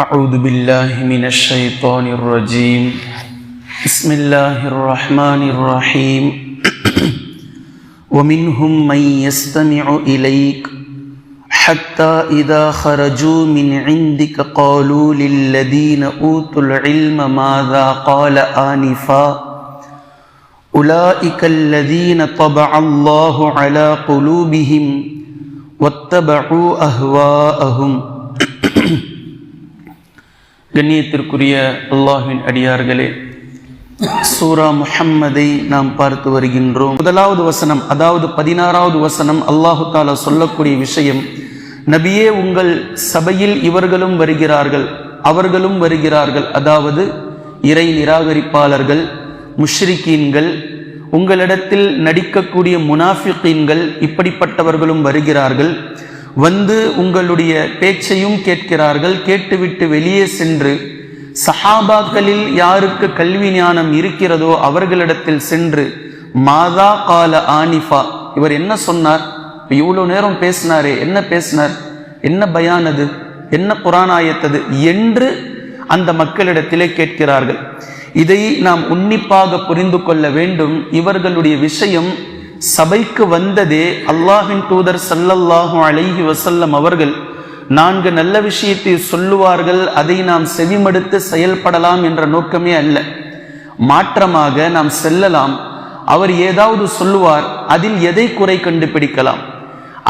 أعوذ بالله من الشيطان الرجيم. بسم الله الرحمن الرحيم. ومنهم من يستمع إليك حتى إذا خرجوا من عندك قالوا للذين أوتوا العلم ماذا قال آنفا. أولئك الذين طبع الله على قلوبهم واتبعوا أهواءهم. கண்ணியத்திற்குரிய அல்லாஹின் அடியார்களே சூரா முஹம்மதை நாம் பார்த்து வருகின்றோம். முதலாவது வசனம் அதாவது பதினாறாவது வசனம் அல்லாஹு தாலா சொல்லக்கூடிய விஷயம் நபியே உங்கள் சபையில் இவர்களும் வருகிறார்கள் அவர்களும் வருகிறார்கள். அதாவது இறை நிராகரிப்பாளர்கள் முஷ்ரிக்கீன்கள் உங்களிடத்தில் நடிக்கக்கூடிய முனாஃபிகீன்கள் இப்படிப்பட்டவர்களும் வருகிறார்கள். வந்து உங்களுடைய பேச்சையும் கேட்கிறார்கள். கேட்டுவிட்டு வெளியே சென்று சஹாபாக்களில் யாருக்கு கல்வி ஞானம் இருக்கிறதோ அவர்களிடத்தில் சென்று மாதா கால ஆனிஃபா. இவர் என்ன சொன்னார்? இவ்வளோ நேரம் பேசினாரே என்ன பேசினார்? என்ன பயானது என்ன குரானாயத்தது என்று அந்த மக்களிடத்திலே கேட்கிறார்கள். இதை நாம் உன்னிப்பாக புரிந்து கொள்ள வேண்டும். இவர்களுடைய விஷயம் சபைக்கு வந்ததே அல்லாஹின் தூதர் சல்லல்லாஹு அலைஹி வசல்லம் அவர்கள். நான்கு நல்ல விஷயத்தை சொல்லுவார்கள் அதை நாம் செவிமடுத்து செயல்படலாம் என்ற நோக்கமே அல்ல. மாற்றமாக நாம் செல்லலாம். அவர் ஏதாவது சொல்லுவார் அதில் எதை குறை கண்டுபிடிக்கலாம்.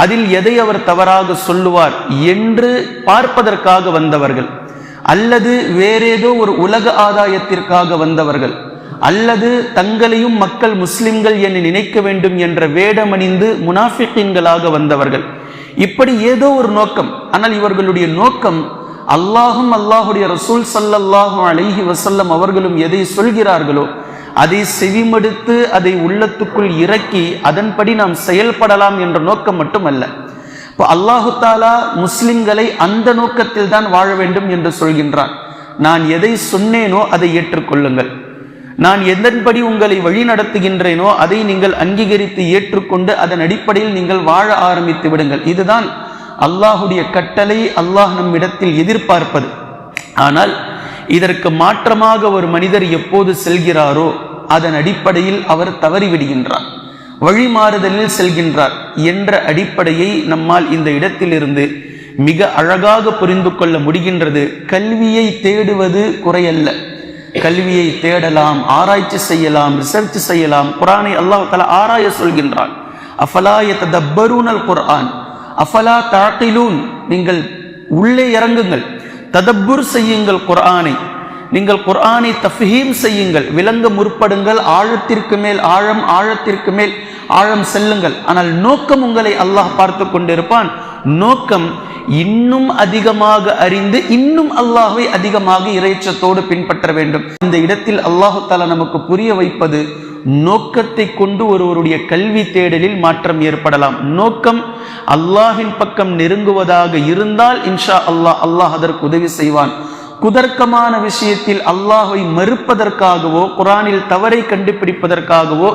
அதில் எதை அவர் தவறாக சொல்லுவார் என்று பார்ப்பதற்காக வந்தவர்கள். அல்லது வேறேதோ ஒரு உலக ஆதாயத்திற்காக வந்தவர்கள். அல்லது தங்களையும் மக்கள் முஸ்லிம்கள் என்று நினைக்க வேண்டும் என்ற வேடமணிந்து முனாஃபிக்கீன்களாக வந்தவர்கள். இப்படி ஏதோ ஒரு நோக்கம். ஆனால் இவர்களுடைய நோக்கம் அல்லாஹும் அல்லாஹுடைய ரசூல் சல்லல்லாஹும் அழகி வசல்லம் அவர்களும் எதை சொல்கிறார்களோ அதை செவிமடுத்து அதை உள்ளத்துக்குள் இறக்கி அதன்படி நாம் செயல்படலாம் என்ற நோக்கம் மட்டுமல்ல. இப்போ அல்லாஹு தாலா முஸ்லிம்களை அந்த நோக்கத்தில் தான் வாழ வேண்டும் என்று சொல்கின்றான். நான் எதை சொன்னேனோ அதை ஏற்றுக்கொள்ளுங்கள். நான் எதன்படி உங்களை வழி நடத்துகின்றேனோ அதை நீங்கள் அங்கீகரித்து ஏற்றுக்கொண்டு அதன் அடிப்படையில் நீங்கள் வாழ ஆரம்பித்து விடுங்கள். இதுதான் அல்லாஹுடைய கட்டளை அல்லாஹ் நம்மிடத்தில் எதிர்பார்ப்பது. ஆனால் இதற்கு மாற்றமாக ஒரு மனிதர் எப்போது செல்கிறாரோ அதன் அடிப்படையில் அவர் தவறிவிடுகின்றார் வழிமாறுதலில் செல்கின்றார் என்ற அடிப்படையை நம்மால் இந்த இடத்திலிருந்து மிக அழகாக புரிந்து கொள்ள முடிகின்றது. கல்வியை தேடுவது குறையல்ல. கல்வியை தேடலாம் ஆராய்ச்சி செய்யலாம் ரிசர்ச் செய்யலாம். குரானை அல்லாஹ் தலா ஆராய சொல்கின்றான். அஃபலாய ததப்பரூனல் குர்ஆன் அஃபலா தாக்கிலூன்? நீங்கள் உள்ளே இறங்குங்கள். ததப்புர் செய்யுங்கள் குர்ஆனை. நீங்கள் குர்ஆனை தஃஹீம் செய்யுங்கள். விலங்கு முற்படுங்கள். ஆழத்திற்கு மேல் ஆழம் ஆழத்திற்கு மேல். ஆழம் செல்லுங்கள். ஆனால் நோக்கம் உங்களை அல்லாஹ் பார்த்து கொண்டிருப்பான். நோக்கம் இன்னும் அதிகமாக அறிந்து இன்னும் அல்லாஹை அதிகமாக இறைச்சத்தோடு பின்பற்ற வேண்டும். இந்த இடத்தில் அல்லாஹு தாலா நமக்கு புரிய வைப்பது நோக்கத்தை கொண்டு ஒருவருடைய கல்வி தேடலில் மாற்றம் ஏற்படலாம். நோக்கம் அல்லாஹின் பக்கம் நெருங்குவதாக இருந்தால் இன்ஷா அல்லாஹ் அல்லாஹ் அதற்கு உதவி செய்வான். குதர்க்கமான விஷயத்தில் அல்லாஹை மறுப்பதற்காகவோ குரானில் தவறை கண்டுபிடிப்பதற்காகவோ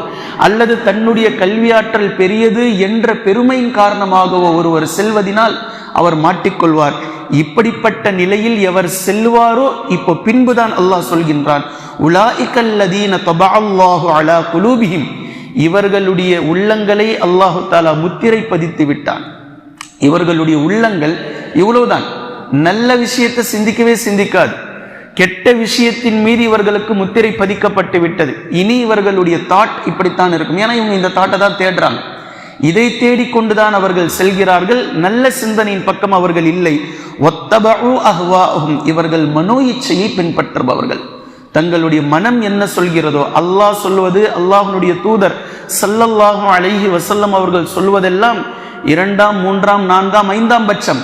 அல்லது தன்னுடைய கல்வியாற்றல் பெரியது என்ற பெருமையின் காரணமாகவோ ஒருவர் செல்வதினால் அவர் மாட்டிக்கொள்வார். இப்படிப்பட்ட நிலையில் எவர் செல்வாரோ இப்போ பின்புதான் அல்லாஹ் சொல்கின்றான் உலாஇக்கல்லதீன தபால்லாஹு அலா குலூபிஹிம். இவர்களுடைய உள்ளங்களை அல்லாஹு தாலா முத்திரை பதித்து விட்டான். இவர்களுடைய உள்ளங்கள் இவ்வளவுதான். நல்ல விஷயத்தை சிந்திக்கவே சிந்திக்காது. கெட்ட விஷயத்தின் மீது இவர்களுக்கு முத்திரை பதிக்கப்பட்டு விட்டது. இனி இவர்களுடைய தாட் இப்படித்தான் இருக்கும். ஏன்னா இவங்க இந்த தாட்டை தான் தேடுறாங்க. இதை தேடிக்கொண்டுதான் அவர்கள் செல்கிறார்கள். நல்ல சிந்தனையின் பக்கம் அவர்கள் இல்லை. ஒத்தபு அஹ்வாஹும். இவர்கள் மனோ இச்சையை பின்பற்றுபவர்கள். தங்களுடைய மனம் என்ன சொல்கிறதோ அல்லாஹ் சொல்வது அல்லாஹனுடைய தூதர் சல்லல்லாஹும் அழகி வசல்லம் அவர்கள் சொல்வதெல்லாம் இரண்டாம் மூன்றாம் நான்காம் ஐந்தாம் பட்சம்.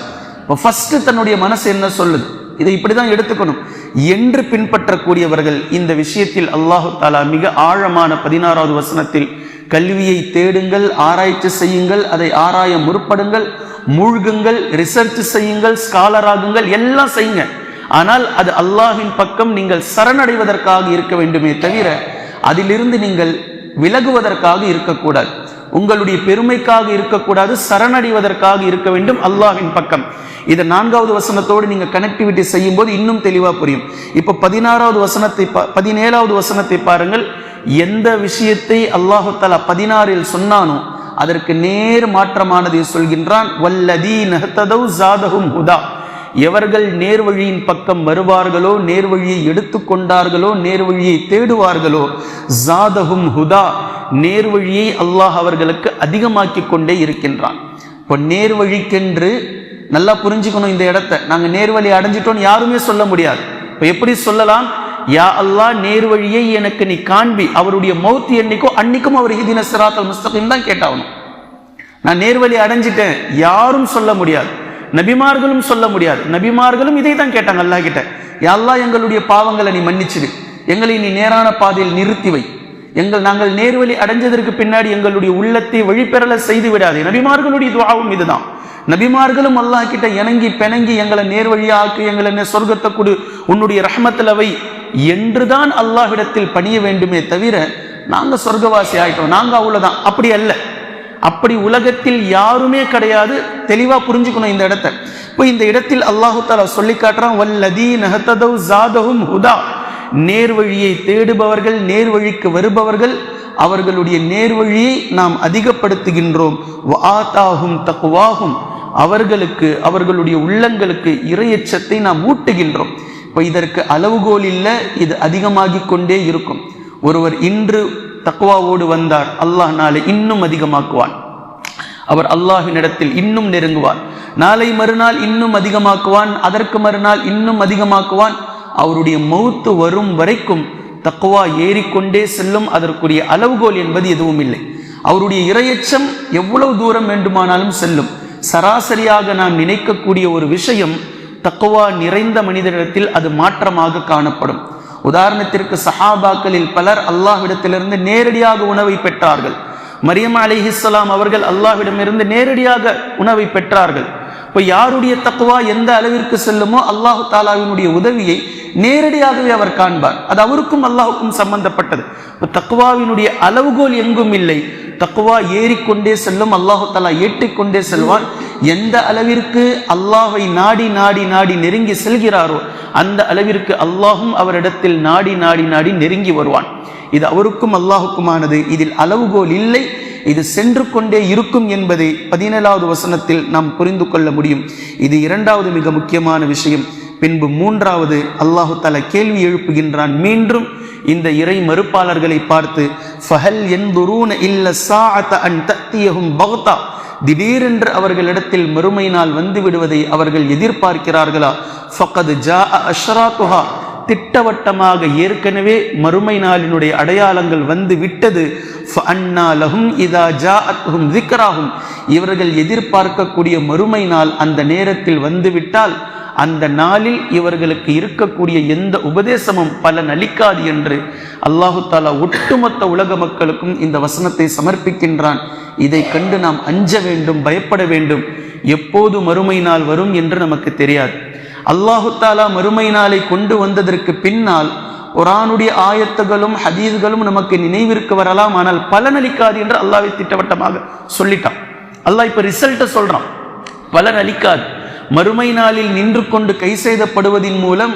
இப்போ ஃபர்ஸ்ட் தன்னுடைய மனசு என்ன சொல்லுது? இதை இப்படிதான் எடுத்துக்கணும். என்று பின்பற்றக்கூடியவர்கள் இந்த விஷயத்தில் அல்லாஹு தாலா மிக ஆழமான பதினாறாவது வசனத்தில் கல்வியை தேடுங்கள் ஆராய்ச்சி செய்யுங்கள் அதை ஆராய முற்படுங்கள் மூழ்குங்கள் ரிசர்ச் செய்யுங்கள் ஸ்காலர் ஆகுங்கள் எல்லாம் செய்யுங்க. ஆனால் அது அல்லாஹின் பக்கம் நீங்கள் சரணடைவதற்காக இருக்க வேண்டுமே தவிர அதிலிருந்து நீங்கள் விலகுவதற்காக இருக்கக்கூடாது. உங்களுடைய பெருமைக்காக இருக்கக்கூடாது சரணடைவதற்காக இருக்க வேண்டும் அல்லாஹ்வின் பக்கம். இதை நான்காவது வசனத்தோடு நீங்க கனெக்டிவிட்டி செய்யும் போது இன்னும் தெளிவா புரியும். இப்ப பதினாறாவது வசனத்தை பா- பதினேழாவது வசனத்தை பாருங்கள். எந்த விஷயத்தை அல்லாஹு பதினாறில் சொன்னானோ அதற்கு நேர் மாற்றமானதை சொல்கின்றான். வல்லதீ நஹ்ததவ் ஜாதகும் ஹுதா. எவர்கள் நேர்வழியின் பக்கம் வருவார்களோ நேர்வழியை எடுத்துக்கொண்டார்களோ நேர்வழியை தேடுவார்களோ ஜாதகும் ஹுதா நேர்வழியை அல்லாஹ் அவர்களுக்கு அதிகமாக்கி கொண்டே இருக்கின்றான். இப்போ நேர்வழிக்கென்று நல்லா புரிஞ்சுக்கணும் இந்த இடத்த. நாங்கள் நேர்வழி அடைஞ்சிட்டோம்னு யாருமே சொல்ல முடியாது. இப்போ எப்படி சொல்லலாம்? யா அல்லாஹ் நேர்வழியை எனக்கு நீ காண்பி. அவருடைய மௌத்து என்னைக்கோ அன்னைக்கும் அவர் ஹிதின சிராத்தல் முஸ்தகிம் தான் கேட்டாகணும். நான் நேர்வழி அடைஞ்சிட்டேன். யாரும் சொல்ல முடியாது. நபிமார்களும் சொல்ல முடியாது. நபிமார்களும் இதை தான் கேட்டாங்க அல்லாஹ் கிட்ட எல்லா எங்களுடைய பாவங்களை நீ மன்னிச்சிடு எங்களை நீ நேரான பாதையில் நிறுத்தி வை. எங்கள் நாங்கள் நேர்வழி அடைஞ்சதற்கு பின்னாடி எங்களுடைய உள்ளத்தை வழிபெறல செய்து விடாதே. நபிமார்களுடைய துவாவும் இதுதான். நபிமார்களும் அல்லாஹ் கிட்ட இணங்கி பிணங்கி எங்களை நேர்வழியாக்கு எங்களை என்ன சொர்க்கத்தை கொடு. உன்னுடைய ரஹமத்தில் வை. என்றுதான் அல்லாஹ்விடத்தில் பணிய வேண்டுமே தவிர நாங்கள் சொர்க்கவாசி ஆகிட்டோம் நாங்கள் அவ்வளோதான் அப்படி அல்ல. அப்படி உலகத்தில் யாருமே கிடையாது. தெளிவாக புரிஞ்சுக்கணும் இந்த இடத்தை. இப்போ இந்த இடத்தில் அல்லாஹு தாலா சொல்லி காட்டுறான் வல்லதீ நஹததவ் ஜாதஹும் ஹுதா. நேர்வழியை தேடுபவர்கள் நேர்வழிக்கு வருபவர்கள் அவர்களுடைய நேர்வழியை நாம் அதிகப்படுத்துகின்றோம். ஆத்தாகும் தக்குவாகும் அவர்களுக்கு அவர்களுடைய உள்ளங்களுக்கு இரையச்சத்தை நாம் ஊட்டுகின்றோம். இப்போ இதற்கு அளவுகோல் இல்லை இது அதிகமாகிக் கொண்டே இருக்கும். ஒருவர் இன்று தக்குவாவோடு வந்தார். அல்லாஹ் நாளை இன்னும் அதிகமாக்குவான். அவர் அல்லாஹ்வினிடத்தில் இன்னும் நெருங்குவார். நாளை மறுநாள் இன்னும் அதிகமாக்குவான். அதற்கு மறுநாள் இன்னும் அதிகமாக்குவான். அவருடைய மௌத்து வரும் வரைக்கும் தக்குவா ஏறிக்கொண்டே செல்லும் அதற்குரிய அளவுகோல் என்பது எதுவும் இல்லை. அவருடைய இரையச்சம் எவ்வளவு தூரம் வேண்டுமானாலும் செல்லும். சராசரியாக நாம் நினைக்கக்கூடிய ஒரு விஷயம் தக்குவா நிறைந்த மனிதனிடத்தில் அது மாற்றமாக காணப்படும். உதாரணத்திற்கு சஹாபாக்களில் பலர் அல்லாஹ்விடத்திலிருந்து நேரடியாக உணவை பெற்றார்கள். மரியம் அலிஹிஸ்லாம் அவர்கள் அல்லாஹ்விடமிருந்து நேரடியாக உணவை பெற்றார்கள். இப்போ யாருடைய தக்குவா எந்த அளவிற்கு செல்லுமோ அல்லாஹு தாலாவினுடைய உதவியை நேரடியாகவே அவர் காண்பார். அது அவருக்கும் அல்லாஹுக்கும் சம்பந்தப்பட்டது. இப்போ தக்குவாவினுடைய அளவுகோல் எங்கும் இல்லை. தக்குவா ஏறிக்கொண்டே செல்லும் அல்லாஹு தாலா ஏற்றிக்கொண்டே செல்வான் எந்த அளவிற்கு அல்லாஹை நாடி நாடி நாடி நெருங்கி செல்கிறாரோ அந்த அளவிற்கு அல்லாஹும் அவரிடத்தில் நாடி நாடி நாடி நெருங்கி வருவான். இது அவருக்கும் அல்லாஹுக்குமானது. இதில் அளவுகோல் இல்லை. இது சென்று கொண்டே இருக்கும் என்பதை பதினேழாவது வசனத்தில் நாம் புரிந்து கொள்ள முடியும். இது இரண்டாவது மிக முக்கியமான விஷயம். பின்பு மூன்றாவது அல்லாஹு தஆலா கேள்வி எழுப்புகின்றான். மீண்டும் இந்த இறை மறுப்பாளர்களை பார்த்து ஃபஹல் என்துரூன இல்ல சாஅத அன் தத்தியஹும் பக்தா. திடீரென்று அவர்களிடத்தில் மறுமை நாள் வந்து விடுவதை அவர்கள் எதிர்பார்க்கிறார்களா? ஃபகது ஜா அஷ்ராத்துஹா. திட்டவட்டமாக ஏற்கனவே மறுமை நாளினுடைய அடையாளங்கள் வந்து விட்டது. ஃபஅன்னா லஹும் இதா ஜாஅத்ஹும் ذிக்ராஹும் இவர்கள் எதிர்பார்க்கக்கூடிய மறுமை நாள் அந்த நேரத்தில் வந்துவிட்டால் அந்த நாளில் இவர்களுக்கு இருக்கக்கூடிய எந்த உபதேசமும் பலன் அளிக்காது என்று அல்லாஹு தாலா ஒட்டுமொத்த உலக மக்களுக்கும் இந்த வசனத்தை சமர்ப்பிக்கின்றான். இதை கண்டு நாம் அஞ்ச வேண்டும் பயப்பட வேண்டும். எப்போது மறுமை நாள் வரும் என்று நமக்கு தெரியாது. அல்லாஹுத்தாலா மறுமை நாளை கொண்டு வந்ததற்கு பின்னால் குரானுடைய ஆயத்துகளும் ஹதீஸ்களும் நமக்கு நினைவிற்கு வரலாம். ஆனால் பலனளிக்காது என்று அல்லாவை திட்டவட்டமாக சொல்லிட்டான். அல்லாஹ் இப்போ ரிசல்ட்டை சொல்கிறான் பலன் அளிக்காது மறுமை நாளில் நின்று கொண்டு கை செய்தப்படுவதின் மூலம்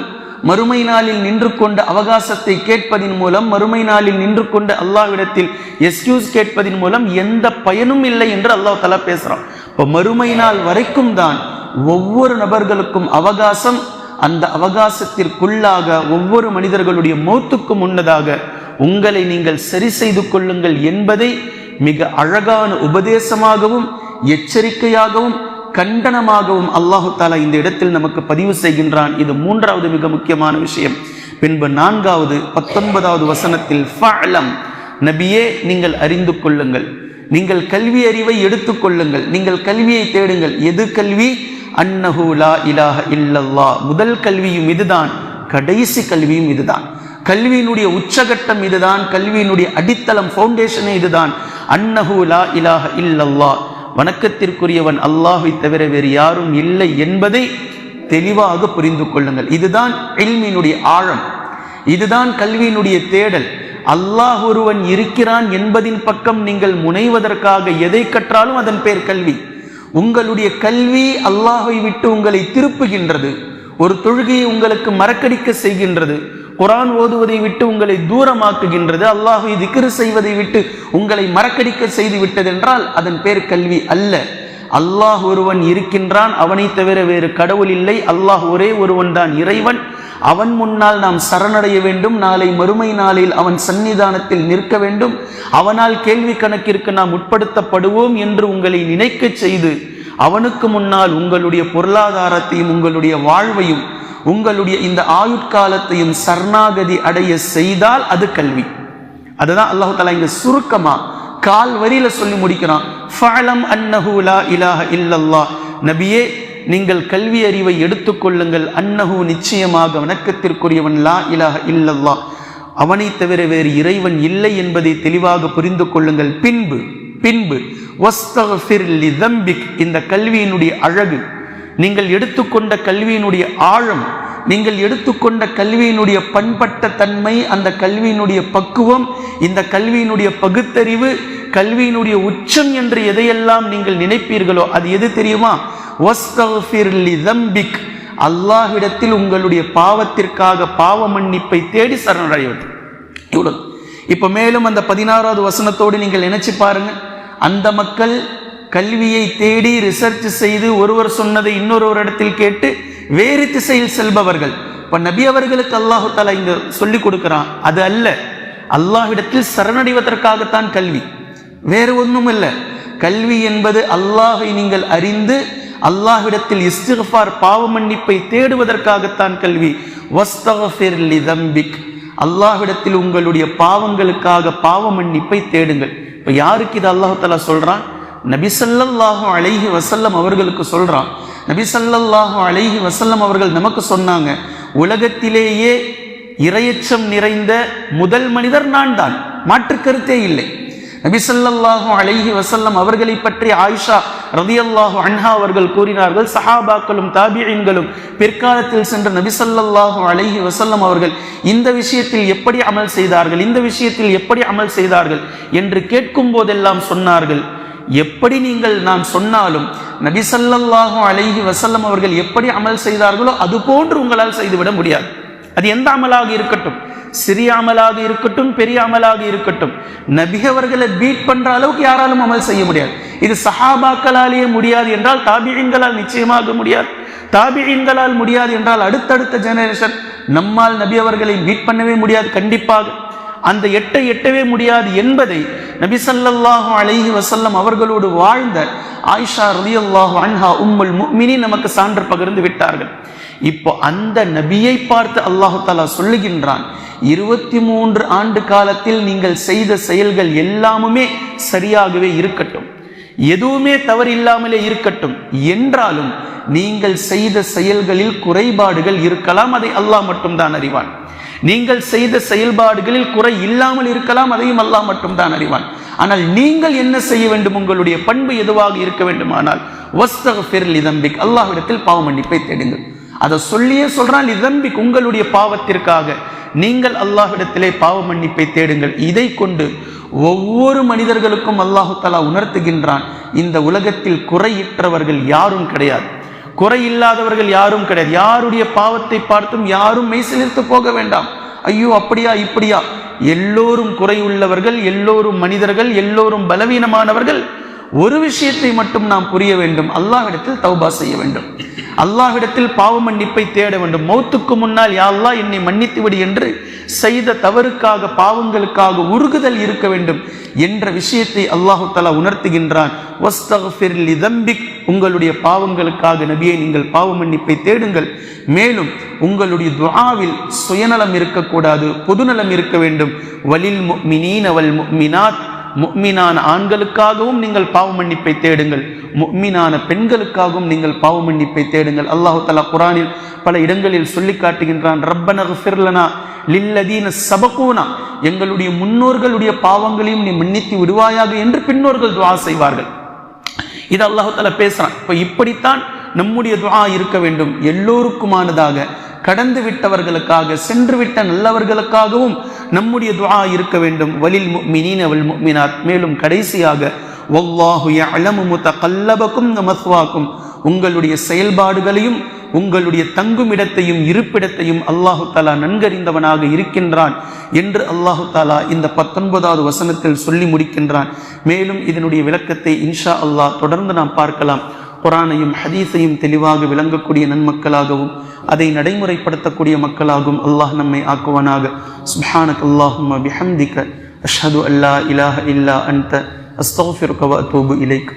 மறுமை நாளில் நின்று கொண்டு அவகாசத்தை கேட்பதின் மூலம் மறுமை நாளில் நின்று கொண்டு அல்லாஹ்விடத்தில் எஸ்கியூஸ் கேட்பதின் மூலம் எந்த பயனும் இல்லை என்று அல்லாஹ் தலா பேசுகிறான் இப்போ மறுமை நாள் வரைக்கும் தான் ஒவ்வொரு நபர்களுக்கும் அவகாசம் அந்த அவகாசத்திற்குள்ளாக ஒவ்வொரு மனிதர்களுடைய மௌத்துக்கு முன்னதாக உங்களை நீங்கள் சரி செய்து கொள்ளுங்கள் என்பதை மிக அழகான உபதேசமாகவும் எச்சரிக்கையாகவும் கண்டனமாகவும் அல்லாஹு தாலா இந்த இடத்தில் நமக்கு பதிவு செய்கின்றான். இது மூன்றாவது மிக முக்கியமான விஷயம். பின்பு நான்காவது பத்தொன்பதாவது வசனத்தில் ஃபஅலம். நபியே நீங்கள் அறிந்து கொள்ளுங்கள். நீங்கள் கல்வி அறிவை எடுத்துக்கொள்ளுங்கள் நீங்கள் கல்வியை தேடுங்கள். எது கல்வி? அன்னஹு லா இலாஹ இல்லல்லா முதல் கல்வியும் இதுதான். கடைசி கல்வியும் இதுதான். கல்வியினுடைய உச்சகட்டம் இதுதான். கல்வியினுடைய அடித்தளம் ஃபவுண்டேஷனே இதுதான். அன்னஹு லா இலாஹ இல்லல்லா வணக்கத்திற்குரியவன் அல்லாஹை தவிர வேறு யாரும் இல்லை என்பதை தெளிவாக புரிந்து கொள்ளுங்கள். இதுதான் எல்மியினுடைய ஆழம். இதுதான் கல்வியினுடைய தேடல். அல்லாஹ் ஒருவன் இருக்கிறான் என்பதின் பக்கம் நீங்கள் முனைவதற்காக எதை கற்றாலும் அதன் பேர் கல்வி. உங்களுடைய கல்வி அல்லாஹை விட்டு உங்களை திருப்புகின்றது. ஒரு தொழுகையை உங்களுக்கு மறக்கடிக்க செய்கின்றது. குரான் ஓதுவதை விட்டு உங்களை தூரமாக்குகின்றது. அல்லாஹை திக்ரு செய்வதை விட்டு உங்களை மறக்கடிக்க செய்து விட்டதென்றால் அதன் பேர் கல்வி அல்ல. அல்லாஹ் ஒருவன் இருக்கின்றான் அவனை தவிர வேறு கடவுள் இல்லை. அல்லாஹ் ஒரே ஒருவன் தான் இறைவன். அவன் முன்னால் நாம் சரணடைய வேண்டும். நாளை மறுமை நாளில் அவன் சந்நிதானத்தில் நிற்க வேண்டும். அவனால் கேள்வி கணக்கிற்கு நாம் உட்படுத்தப்படுவோம் என்று உங்களை நினைக்க செய்து அவனுக்கு முன்னால் உங்களுடைய பொருளாதாரத்தையும் உங்களுடைய வாழ்வையும் உங்களுடைய இந்த ஆயுட்காலத்தையும் சரணாகதி அடைய செய்தால் அது கல்வி. அதுதான் அல்லாஹு தாலா இங்க சுருக்கமா கால் வரியில சொல்லி முடிக்கிறான். ஃபலம் அன்னஹு லா இலாஹ இல்லல்லா நபியே நீங்கள் கல்வி அறிவை எடுத்துக்கொள்ளுங்கள் அன்னஹு நிச்சயமாக வணக்கத்திற்குரியவன் லா இலாஹ இல்லல்லா அவனை தவிர வேறு இறைவன் இல்லை என்பதை தெளிவாக புரிந்து கொள்ளுங்கள். பின்பு பின்பு வஸ்தஃபிர் லிதம்பிக் இந்த கல்வியினுடைய அழகு நீங்கள் எடுத்துக்கொண்ட கல்வியினுடைய ஆழம் நீங்கள் எடுத்துக்கொண்ட கல்வியினுடைய பண்பட்ட தன்மை அந்த கல்வியினுடைய பக்குவம் இந்த கல்வியினுடைய பகுத்தறிவு கல்வியினுடைய உச்சம் என்று எதையெல்லாம் நீங்கள் நினைப்பீர்களோ அது எது தெரியுமா? தம்பிக். லிதம்பிக் உங்களுடைய பாவத்திற்காக பாவ மன்னிப்பை தேடி சரணடைவது. இவ்வளவு. இப்போ மேலும் அந்த பதினாறாவது வசனத்தோடு நீங்கள் நினைச்சு பாருங்க. அந்த மக்கள் கல்வியை தேடி ரிசர்ச் செய்து ஒருவர் சொன்னதை இன்னொரு இடத்தில் கேட்டு வேறு திசையில் செல்பவர்கள். இப்ப நபி அவர்களுக்கு அல்லாஹு தாலா இங்க சொல்லி கொடுக்கிறான். அது அல்ல. அல்லாஹிடத்தில் சரணடைவதற்காகத்தான் கல்வி. வேறு ஒன்றும் இல்லை. கல்வி என்பது அல்லாஹை நீங்கள் அறிந்து அல்லாஹ்விடத்தில் இஸ்திஃபார் பாவ மன்னிப்பை தேடுவதற்காகத்தான் கல்வி. வஸ்தகஃபிர் அல்லாஹ்விடத்தில் உங்களுடைய பாவங்களுக்காக பாவ மன்னிப்பை தேடுங்கள். இப்போ யாருக்கு இது அல்லாஹு தாலா சொல்றான்? நபி ஸல்லல்லாஹு அலைஹி அவர்களுக்கு சொல்கிறான் நபி அழகி அலைஹி அவர்கள் நமக்கு சொன்னாங்க உலகத்திலேயே இரையச்சம் நிறைந்த முதல் மனிதர் நான் தான். மாற்று கருத்தே இல்லை. நபி ஸல்லல்லாஹு அலைஹி வஸல்லம் அவர்களை பற்றி ஆயிஷா ரதியல்லாஹு அன்ஹா அவர்கள் கூறினார்கள் சஹாபாக்களும் தாபியன்களும் பிற்காலத்தில் சென்ற நபிசல்லாஹு அழகி அலைஹி அவர்கள் இந்த விஷயத்தில் எப்படி அமல் செய்தார்கள் இந்த விஷயத்தில் எப்படி அமல் செய்தார்கள் என்று கேட்கும் போதெல்லாம் சொன்னார்கள். எப்படி நீங்கள் நான் சொன்னாலும் நபி ஸல்லல்லாஹு அலைஹி வசல்லம் அவர்கள் எப்படி அமல் செய்தார்களோ அது போன்று உங்களால் செய்துவிட முடியாது. அது எந்த அமலாக இருக்கட்டும் சிறிய அமலாக இருக்கட்டும் பெரிய அமலாக இருக்கட்டும் நபி அவர்களை பீட் பண்ற அளவுக்கு யாராலும் அமல் செய்ய முடியாது. இது சஹாபாக்களாலேயே முடியாது என்றால் தாபியங்களால் நிச்சயமாக முடியாது. தாபியங்களால் முடியாது என்றால் அடுத்தடுத்த ஜெனரேஷன் நம்மால் நபி அவர்களை பீட் பண்ணவே முடியாது கண்டிப்பாக. அந்த எட்டை எட்டவே முடியாது என்பதை நபி ஸல்லல்லாஹு அலைஹி அவர்களோடு வாழ்ந்த ஆயிஷா ரலியல்லாஹு அன்ஹா உம்முல் மினி நமக்கு சான்று பகிர்ந்து விட்டார்கள். இப்போ அந்த நபியை பார்த்து அல்லாஹு தாலா சொல்லுகின்றான் இருபத்தி மூன்று ஆண்டு காலத்தில் நீங்கள் செய்த செயல்கள் எல்லாமுமே சரியாகவே இருக்கட்டும். எதுவுமே தவறு இல்லாமலே இருக்கட்டும். என்றாலும் நீங்கள் செய்த செயல்களில் குறைபாடுகள் இருக்கலாம் அதை அல்லாஹ் மட்டும்தான் அறிவான். நீங்கள் செய்த செயல்பாடுகளில் குறை இல்லாமல் இருக்கலாம் அதையும் அல்லாஹ் மட்டும்தான் அறிவான். ஆனால் நீங்கள் என்ன செய்ய வேண்டும்? உங்களுடைய பண்பு எதுவாக இருக்க வேண்டுமானால் வஸ்தகஃபிர் லிதம்பிக் அல்லாஹ்விடத்தில் பாவ மன்னிப்பை தேடுங்கள். அதை சொல்லியே சொல்றான் லிதம்பிக் உங்களுடைய பாவத்திற்காக. நீங்கள் அல்லாஹ்விடத்திலே பாவ மன்னிப்பை தேடுங்கள். இதை கொண்டு ஒவ்வொரு மனிதர்களுக்கும் அல்லாஹு தலா உணர்த்துகின்றான் இந்த உலகத்தில் குறையிற்றவர்கள் யாரும் கிடையாது. குறை இல்லாதவர்கள் யாரும் கிடையாது. யாருடைய பாவத்தை பார்த்தும் யாரும் மெய்சிலிர்த்து போக வேண்டாம். ஐயோ அப்படியா இப்படியா? எல்லோரும் குறை உள்ளவர்கள் எல்லோரும் மனிதர்கள் எல்லோரும் பலவீனமானவர்கள் ஒரு விஷயத்தை மட்டும் நாம் புரிய வேண்டும். அல்லாஹ்விடத்தில் தௌபா செய்ய வேண்டும். அல்லாஹ்விடத்தில் பாவ மன்னிப்பை தேட வேண்டும். மௌத்துக்கு முன்னால் யாழ்லா என்னை மன்னித்து விடு என்று செய்த தவறுக்காக பாவங்களுக்காக உருகுதல் இருக்க வேண்டும் என்ற விஷயத்தை அல்லாஹு தலா உணர்த்துகின்றான். லிதம்பிக் உங்களுடைய பாவங்களுக்காக நபியை நீங்கள் பாவ மன்னிப்பை தேடுங்கள். மேலும் உங்களுடைய துஆவில் சுயநலம் இருக்கக்கூடாது பொதுநலம் இருக்க வேண்டும். வலில் முஃமினீன வல் மினாத் முக்மீனான ஆண்களுக்காகவும் நீங்கள் பாவ மன்னிப்பை தேடுங்கள். முக்மீனான பெண்களுக்காகவும் நீங்கள் பாவ மன்னிப்பை தேடுங்கள். அல்லாஹு தலா குரானில் பல இடங்களில் சொல்லி காட்டுகின்றான் ரப்பனக ஃபிர்லனா லில்லதீன சபகூனா. எங்களுடைய முன்னோர்களுடைய பாவங்களையும் நீ மன்னித்து விடுவாயாக என்று பின்னோர்கள் துவா செய்வார்கள். இது அல்லாஹு தலா பேசுறான். இப்போ இப்படித்தான் நம்முடைய துவா இருக்க வேண்டும். எல்லோருக்குமானதாக கடந்து விட்டவர்களுக்காக சென்று விட்ட நல்லவர்களுக்காகவும் நம்முடைய துவா இருக்க வேண்டும். வலில் முஃமினீன வல் முஃமினாத் மேலும் கடைசியாக வல்லாஹு யஅலமு முத்தகல்லபக்கும் நமஸ்வாக்கும் உங்களுடைய செயல்பாடுகளையும் உங்களுடைய தங்குமிடத்தையும் இருப்பிடத்தையும் அல்லாஹு தாலா நன்கறிந்தவனாக இருக்கின்றான் என்று அல்லாஹு தாலா இந்த பத்தொன்பதாவது வசனத்தில் சொல்லி முடிக்கின்றான். மேலும் இதனுடைய விளக்கத்தை இன்ஷா அல்லாஹ் தொடர்ந்து நாம் பார்க்கலாம். குரானையும் ஹதீஸையும் தெளிவாக விளங்கக்கூடிய நன்மக்களாகவும் அதை நடைமுறைப்படுத்தக்கூடிய மக்களாகவும் அல்லாஹ் நம்மை ஆக்குவானாக. சுஹானக் அல்லாஹும் பிஹம்திக அஷ்ஹது அல்லா இலாஹ இல்லா அன்த. அஸ்தஃபிருக்க கவ அத்தூபு இலைக்.